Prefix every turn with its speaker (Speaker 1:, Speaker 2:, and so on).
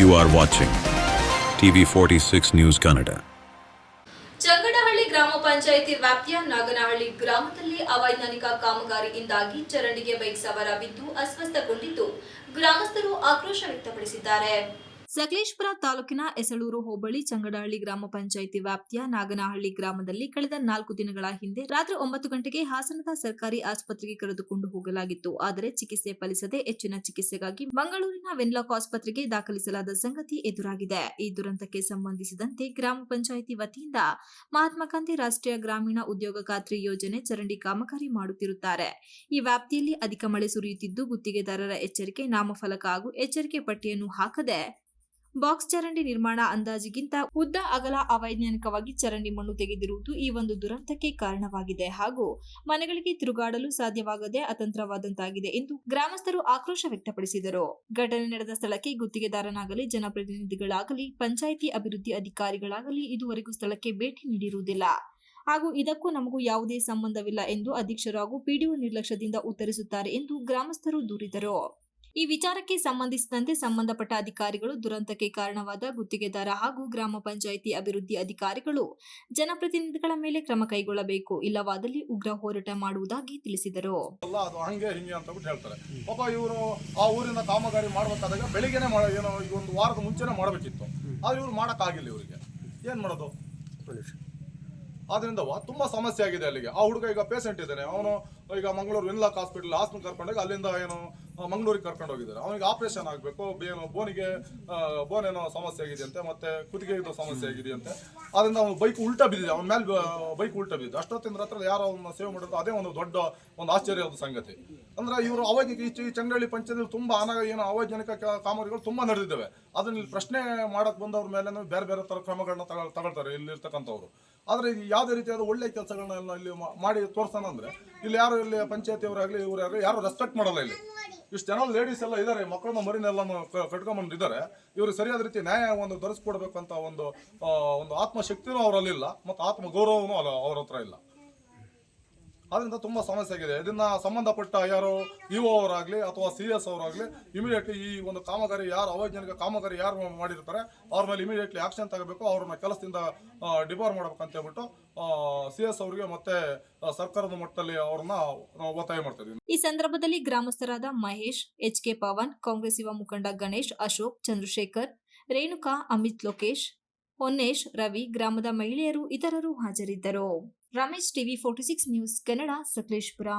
Speaker 1: you are watching TV forty six news Kannada
Speaker 2: Changadahalli ಗ್ರಾಮ ಪಂಚಾಯಿತಿ ವ್ಯಾಪ್ತಿಯ ನಾಗನಹಳ್ಳಿ ಗ್ರಾಮದಲ್ಲಿ ಅವೈಜ್ಞಾನಿಕ ಕಾಮಗಾರಿಯಿಂದಾಗಿ ಚರಂಡಿಗೆ ಬೈಕ್ ಸವಾರ ಬಿದ್ದು ಅಸ್ವಸ್ಥಗೊಂಡಿದ್ದು ಗ್ರಾಮಸ್ಥರು ಆಕ್ರೋಶ ವ್ಯಕ್ತಪಡಿಸಿದ್ದಾರೆ
Speaker 3: ಸಕಲೇಶ್ಪುರ ತಾಲೂಕಿನ ಎಸಳೂರು ಹೋಬಳಿ ಚಂಗಡಹಳ್ಳಿ ಗ್ರಾಮ ಪಂಚಾಯಿತಿ ವ್ಯಾಪ್ತಿಯ ನಾಗನಹಳ್ಳಿ ಗ್ರಾಮದಲ್ಲಿ ಕಳೆದ ನಾಲ್ಕು ದಿನಗಳ ಹಿಂದೆ ರಾತ್ರಿ ಒಂಬತ್ತು ಗಂಟೆಗೆ ಹಾಸನದ ಸರ್ಕಾರಿ ಆಸ್ಪತ್ರೆಗೆ ಕರೆದುಕೊಂಡು ಹೋಗಲಾಗಿತ್ತು ಆದರೆ ಚಿಕಿತ್ಸೆ ಫಲಿಸದೆ ಹೆಚ್ಚಿನ ಚಿಕಿತ್ಸೆಗಾಗಿ ಮಂಗಳೂರಿನ ವೆನ್ಲಾಕ್ ಆಸ್ಪತ್ರೆಗೆ ದಾಖಲಿಸಲಾದ ಸಂಗತಿ ಎದುರಾಗಿದೆ ಈ ದುರಂತಕ್ಕೆ ಸಂಬಂಧಿಸಿದಂತೆ ಗ್ರಾಮ ಪಂಚಾಯಿತಿ ವತಿಯಿಂದ ಮಹಾತ್ಮ ಗಾಂಧಿ ರಾಷ್ಟ್ರೀಯ ಗ್ರಾಮೀಣ ಉದ್ಯೋಗ ಖಾತ್ರಿ ಯೋಜನೆ ಚರಂಡಿ ಕಾಮಗಾರಿ ಮಾಡುತ್ತಿರುತ್ತಾರೆ ಈ ವ್ಯಾಪ್ತಿಯಲ್ಲಿ ಅಧಿಕ ಮಳೆ ಸುರಿಯುತ್ತಿದ್ದು ಗುತ್ತಿಗೆದಾರರ ಎಚ್ಚರಿಕೆ ನಾಮಫಲಕ ಹಾಗೂ ಎಚ್ಚರಿಕೆ ಪಟ್ಟಿಯನ್ನು ಹಾಕದೆ ಬಾಕ್ಸ್ ಚರಂಡಿ ನಿರ್ಮಾಣ ಅಂದಾಜಿಗಿಂತ ಉದ್ದ ಅಗಲ ಅವೈಜ್ಞಾನಿಕವಾಗಿ ಚರಂಡಿ ಮಣ್ಣು ತೆಗೆದಿರುವುದು ಈ ಒಂದು ದುರಂತಕ್ಕೆ ಕಾರಣವಾಗಿದೆ ಹಾಗೂ ಮನೆಗಳಿಗೆ ತಿರುಗಾಡಲು ಸಾಧ್ಯವಾಗದೆ ಅತಂತ್ರವಾದಂತಾಗಿದೆ ಎಂದು ಗ್ರಾಮಸ್ಥರು ಆಕ್ರೋಶ ವ್ಯಕ್ತಪಡಿಸಿದರು ಘಟನೆ ನಡೆದ ಸ್ಥಳಕ್ಕೆ ಗುತ್ತಿಗೆದಾರನಾಗಲಿ ಜನಪ್ರತಿನಿಧಿಗಳಾಗಲಿ ಪಂಚಾಯಿತಿ ಅಭಿವೃದ್ಧಿ ಅಧಿಕಾರಿಗಳಾಗಲಿ ಇದುವರೆಗೂ ಸ್ಥಳಕ್ಕೆ ಭೇಟಿ ನೀಡಿರುವುದಿಲ್ಲ ಹಾಗೂ ಇದಕ್ಕೂ ನಮಗೂ ಯಾವುದೇ ಸಂಬಂಧವಿಲ್ಲ ಎಂದು ಅಧ್ಯಕ್ಷರು ಹಾಗೂ ಪಿಡಿಒ ನಿರ್ಲಕ್ಷ್ಯದಿಂದ ಉತ್ತರಿಸುತ್ತಾರೆ ಎಂದು ಗ್ರಾಮಸ್ಥರು ದೂರಿದರು ಈ ವಿಚಾರಕ್ಕೆ ಸಂಬಂಧಿಸಿದಂತೆ ಸಂಬಂಧಪಟ್ಟ ಅಧಿಕಾರಿಗಳು ದುರಂತಕ್ಕೆ ಕಾರಣವಾದ ಗುತ್ತಿಗೆದಾರ ಹಾಗೂ ಗ್ರಾಮ ಪಂಚಾಯಿತಿ ಅಭಿವೃದ್ಧಿ ಅಧಿಕಾರಿಗಳು ಜನಪ್ರತಿನಿಧಿಗಳ ಮೇಲೆ ಕ್ರಮ ಕೈಗೊಳ್ಳಬೇಕು ಇಲ್ಲವಾದಲ್ಲಿ ಉಗ್ರ ಹೋರಾಟ ಮಾಡುವುದಾಗಿ ತಿಳಿಸಿದರು
Speaker 4: ಇವರು ಆ ಊರಿನ ಕಾಮಗಾರಿ ಮಾಡುವಂತಾದಾಗ ಬೆಳಿಗ್ಗೆನೇ ಏನೋ ಒಂದು ವಾರದ ಮುಂಚೆನೇ ಮಾಡಬೇಕಿತ್ತು ಆದರೆ ಇವ್ರು ಮಾಡೋಕ್ಕಾಗಿಲ್ಲ ಇವರಿಗೆ ಏನು ಮಾಡೋದು ಆದ್ರಿಂದ ತುಂಬಾ ಸಮಸ್ಯೆ ಆಗಿದೆ ಅಲ್ಲಿಗೆ ಆ ಹುಡುಗ ಈಗ ಪೇಷಂಟ್ ಇದ್ದಾನೆ ಅವನು ಈಗ ಮಂಗಳೂರು ವಿನ್ಲಾಕ್ ಹಾಸ್ಪಿಟಲ್ ಹಾಸ್ಪಿಟಲ್ ಕರ್ಕೊಂಡಾಗ ಅಲ್ಲಿಂದ ಏನು ಮಂಗಳೂರಿಗೆ ಕರ್ಕೊಂಡು ಹೋಗಿದ್ದಾರೆ ಅವನಿಗೆ ಆಪರೇಷನ್ ಆಗಬೇಕು ಬೋನಿಗೆ ಬೋನ್ ಏನೋ ಸಮಸ್ಯೆ ಆಗಿದೆಯಂತೆ ಮತ್ತೆ ಕುತ್ತಿಗೆ ಇದು ಸಮಸ್ಯೆ ಆಗಿದೆಯಂತೆ ಅದರಿಂದ ಅವನು ಬೈಕ್ ಉಲ್ಟಾ ಬಿದ್ದಿದೆ ಅವನ ಮೇಲೆ ಬೈಕ್ ಉಲ್ಟಾ ಬಿದ್ದಿದೆ ಅಷ್ಟೊತ್ತಿಂದ ಹತ್ರ ಯಾರು ಅವನ್ನ ಸೇವೆ ಮಾಡಿದ್ರು ಅದೇ ಒಂದು ದೊಡ್ಡ ಒಂದು ಆಶ್ಚರ್ಯದ ಸಂಗತಿ ಅಂದ್ರೆ ಇವರು ಈಚೆ ಈ ಚಂಗಳಿ ಪಂಚಾಯತ್ ತುಂಬಾ ಅನಾಗ ಏನು ಅವೈಜ್ಞಾನಿಕ ಕಾಮಗಾರಿಗಳು ತುಂಬಾ ನಡೆದಿದ್ದಾವೆ ಅದನ್ನ ಇಲ್ಲಿ ಪ್ರಶ್ನೆ ಮಾಡಕ್ ಬಂದವ್ರ ಮೇಲೆ ಬೇರೆ ಬೇರೆ ತರ ಕ್ರಮಗಳನ್ನ ತಗೊಳ್ತಾರೆ ಇಲ್ಲಿರ್ತಕ್ಕಂಥವ್ರು ಆದರೆ ಇದು ಯಾವುದೇ ರೀತಿಯಾದ ಒಳ್ಳೆ ಕೆಲಸಗಳನ್ನ ಇಲ್ಲಿ ಮಾಡಿ ತೋರಿಸೋಣ ಅಂದ್ರೆ ಇಲ್ಲಿ ಯಾರು ಇಲ್ಲಿ ಪಂಚಾಯತಿಯವರಾಗ್ಲಿ ಇವರು ಯಾರು ಯಾರು ರೆಸ್ಪೆಕ್ಟ್ ಮಾಡಲ್ಲ ಇಲ್ಲಿ ಇಷ್ಟು ಜನ ಲೇಡೀಸ್ ಎಲ್ಲ ಇದ್ದಾರೆ ಮಕ್ಕಳನ್ನ ಮರಿನೆಲ್ಲ ಕಟ್ಕೊಂಬಂದಿದ್ದಾರೆ ಇವರು ಸರಿಯಾದ ರೀತಿ ನ್ಯಾಯ ಒಂದು ತರಿಸ್ಕೊಡ್ಬೇಕಂತ ಒಂದು ಒಂದು ಆತ್ಮಶಕ್ತಿನೂ ಅವರಲ್ಲಿಲ್ಲ ಮತ್ತು ಆತ್ಮ ಗೌರವನೂ ಅವರ ಹತ್ರ ಇಲ್ಲ ಅದರಿಂದ ತುಂಬಾ ಸಮಸ್ಯೆ ಆಗಿದೆ ಇದನ್ನ ಸಂಬಂಧಪಟ್ಟ ಯಾರು ಇ ಒ ಅಥವಾ ಸಿ ಎಸ್ ಅವರಾಗ್ಲಿ ಇಮಿಡಿಯೇಟ್ಲಿ ಈ ಒಂದು ಕಾಮಗಾರಿ ಯಾರು ಅವೈಜ್ಞಾನಿಕ ಕಾಮಗಾರಿ ಯಾರು ಮಾಡಿರ್ತಾರೆ ಅವ್ರ ಮೇಲೆ ಇಮಿಡಿಯೇಟ್ಲಿ ಆಕ್ಷನ್ ತಗೋಬೇಕು ಅವ್ರನ್ನ ಕೆಲಸದಿಂದ ಡಿಬಾರ್ ಅಂತ ಹೇಳ್ಬಿಟ್ಟು ಸಿ ಎಸ್ ಅವರಿಗೆ ಮತ್ತೆ ಸರ್ಕಾರದ ಮಟ್ಟದಲ್ಲಿ ಅವ್ರನ್ನ ಒತ್ತಾಯ ಮಾಡ್ತಿದ್ದೀವಿ
Speaker 2: ಈ ಸಂದರ್ಭದಲ್ಲಿ ಗ್ರಾಮಸ್ಥರಾದ ಮಹೇಶ್ ಎಚ್ ಕೆ ಪವನ್ ಕಾಂಗ್ರೆಸ್ ಯುವ ಮುಖಂಡ ಗಣೇಶ್ ಅಶೋಕ್ ಚಂದ್ರಶೇಖರ್ ರೇಣುಕಾ ಅಮಿತ್ ಲೋಕೇಶ್ ಹೊನ್ನೇಶ್ ರವಿ ಗ್ರಾಮದ ಮಹಿಳೆಯರು ಇತರರು ಹಾಜರಿದ್ದರು Ramesh TV forty six news Kannada Sakleshpur